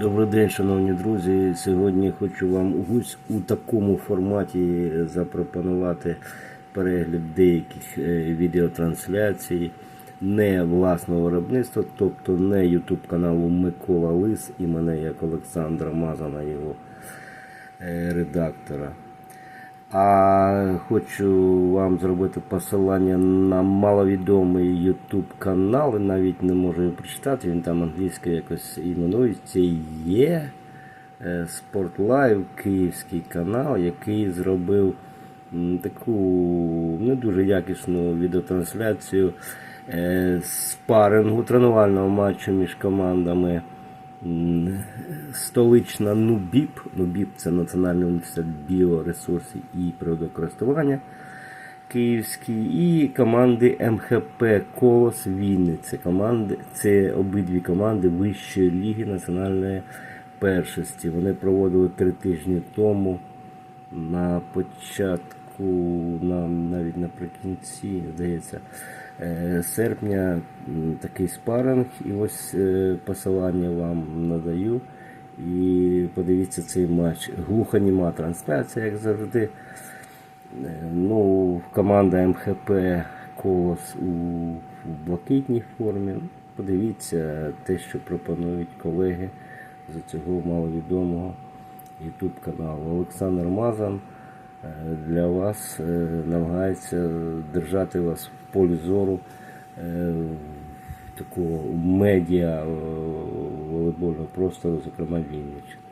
Добрий день, шановні друзі. Сьогодні хочу вам ось у такому форматі запропонувати перегляд деяких е, відеотрансляцій не власного виробництва, тобто не YouTube каналу Микола Лис і мене як Олександра Мазана, його е, редактора. А хочу вам зробити посилання на маловідомий YouTube канал, і навіть не можу його прочитати, він там англійською якось іменується. Є е, Спортлайв, київський канал, який зробив таку не дуже якісну відеотрансляцію е, спарингу тренувального матчу між командами. Столична НУБІП. НУБІП це Національний університет біоресурсів і природокористування Київський, і команди МХП Колос Вінниця. Команди, це обидві команди Вищої ліги національної першості. Вони проводили три тижні тому на початку, на, навіть наприкінці, здається, серпня такий спаринг. І ось е, посилання вам надаю. І подивіться цей матч. Глухоніма трансляція, як завжди. Е, Ну, команда МХП Колос у, в блакитній формі. Подивіться те, що пропонують колеги з цього маловідомого YouTube каналу. Олександр Мазан е, для вас е, намагається держати вас в полі зору е, такого медіа е, волейбольного простору, зокрема Вінниччини.